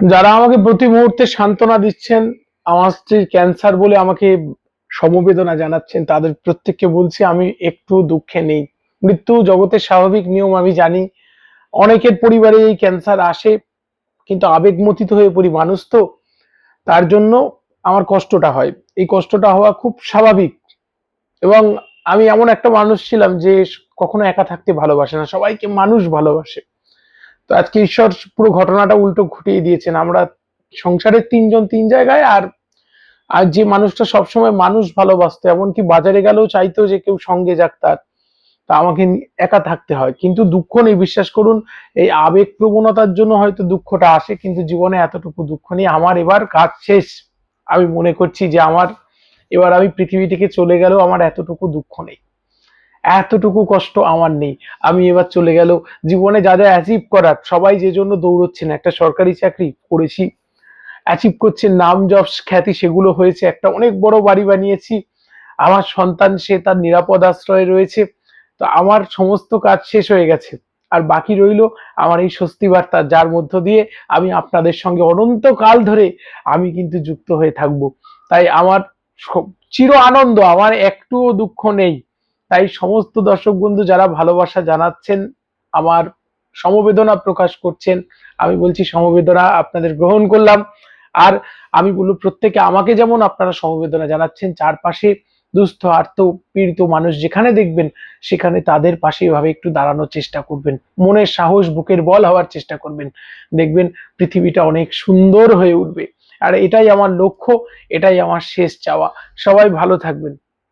যারা আমাকে প্রতি মুহূর্তে সান্ত্বনা দিচ্ছেন, আমার স্ত্রীর ক্যান্সার বলে আমাকে সমবেদনা জানাচ্ছেন, তাদের প্রত্যেককে বলছি আমি একটু দুঃখে নেই। মৃত্যু জগতের স্বাভাবিক নিয়ম আমি জানি। অনেকের পরিবারে এই ক্যান্সার আসে, কিন্তু আবেগমতিত হয়ে পড়ি মানুষ তো, তার জন্য আমার কষ্টটা হয়। এই কষ্টটা হওয়া খুব স্বাভাবিক। এবং আমি এমন একটা মানুষ ছিলাম যে কখনো একা থাকতে ভালোবাসে না, সবাইকে মানুষ ভালোবাসে। তো আজকে ঈশ্বর পুরো ঘটনাটা উল্টো ঘটিয়ে দিয়েছেন। আমরা সংসারের তিনজন তিন জায়গায় আর আর যে মানুষটা সবসময় মানুষ ভালোবাসতো, এমনকি বাজারে গেলেও চাইতো যে কেউ সঙ্গে যাক তার। তা আমাকে একা থাকতে হয়। কিন্তু দুঃখ নেই, বিশ্বাস করুন, এই আবেগ প্রবণতার জন্য হয়তো দুঃখটা আসে, কিন্তু জীবনে এতটুকু দুঃখ নেই। আমার এবার কাজ শেষ। আমি মনে করছি যে আমার, এবার আমি পৃথিবী থেকে চলে গেলেও আমার এতটুকু দুঃখ নেই। এতটুকু কষ্ট আমার নেই। আমি এবার চলে গেল। জীবনে যা যা অ্যাচিভ করার, সবাই যে জন্য দৌড়চ্ছেন, একটা সরকারি চাকরি করেছি অ্যাচিভ করছে নাম যশ খ্যাতি সেগুলো হয়েছে। একটা অনেক বড় বাড়ি বানিয়েছি। আমার সন্তান, সে তার নিরাপদ আশ্রয়ে রয়েছে। তো আমার সমস্ত কাজ শেষ হয়ে গেছে। আর বাকি রইল আমার এই স্বস্তি বার্তা যার মধ্য দিয়ে আমি আপনাদের সঙ্গে অনন্তকাল ধরে আমি কিন্তু যুক্ত হয়ে থাকব। তাই আমার চির আনন্দ, আমার একটুও দুঃখ নেই। তাই সমস্ত দর্শক বন্ধু যারা ভালোবাসা জানাচ্ছেন, আমার সমবেদনা প্রকাশ করছেন, আমি বলছি সমবেদনা আপনাদের গ্রহণ করলাম। আর আমি বলব, প্রত্যেকে আমাকে যেমন আপনারা সমবেদনা জানাচ্ছেন, চারপাশে দুস্থ, আর্ত, পীড়িত মানুষ যেখানে দেখবেন, সেখানে তাদের পাশে এভাবে একটু দাঁড়ানোর চেষ্টা করবেন। মনের সাহস, বুকের বল হওয়ার চেষ্টা করবেন। দেখবেন, পৃথিবীটা অনেক সুন্দর হয়ে উঠবে। আর এটাই আমার লক্ষ্য, এটাই আমার শেষ চাওয়া। সবাই ভালো থাকবেন।